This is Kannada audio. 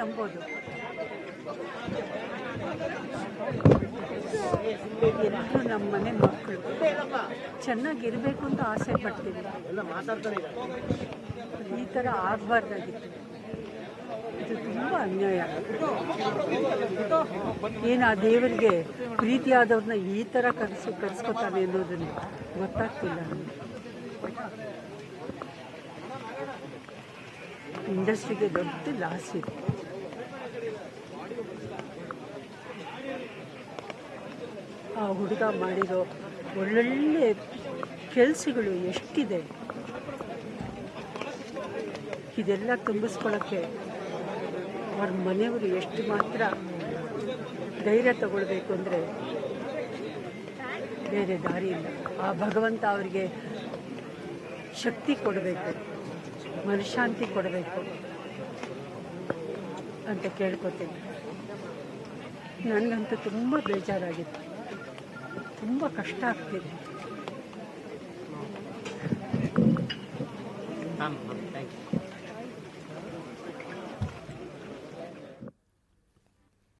ನಂಬೋದು. ನಮ್ಮ ಮನೆ ಮಕ್ಕಳು. ಚೆನ್ನಾಗಿರ್ಬೇಕು ಅಂತ ಆಸೆ ಪಡ್ತೀವಿ ಈ ಥರ ಆಗಬಾರ್ದಾಗಿತ್ತು. ಇದು ತುಂಬ ಅನ್ಯಾಯ. ಏನು ಆ ದೇವರಿಗೆ ಪ್ರೀತಿಯಾದವ್ರನ್ನ ಈ ಥರ ಕರೆಸಿ ಕರೆಸ್ಕೊತಾನೆ ಅನ್ನೋದನ್ನು ಗೊತ್ತಾಗ್ತಿಲ್ಲ ಇಂಡಸ್ಟ್ರಿಗೆ ದೊಡ್ಡ ಲಾಸ್ ಇದೆ. ಆ ಹುಡುಗ ಮಾಡಿರೋ ಒಳ್ಳೊಳ್ಳೆ ಕೆಲಸಗಳು ಎಷ್ಟಿದೆ? ಇದೆಲ್ಲ ತುಂಬಿಸ್ಕೊಳ್ಳೋಕ್ಕೆ ಅವ್ರ ಮನೆಯವರು ಎಷ್ಟು ಮಾತ್ರ ಧೈರ್ಯ ತಗೊಳ್ಬೇಕು ಅಂದರೆ ಬೇರೆ ದಾರಿ ಇಲ್ಲ. ಆ ಭಗವಂತ ಅವರಿಗೆ ಶಕ್ತಿ ಕೊಡಬೇಕು, ಮನಃಶಾಂತಿ ಕೊಡಬೇಕು ಅಂತ ಕೇಳ್ಕೊತೀನಿ. ನನಗಂತೂ ತುಂಬ ಬೇಜಾರಾಗಿತ್ತು. boca está, filho. Vamos, vamos, thank you.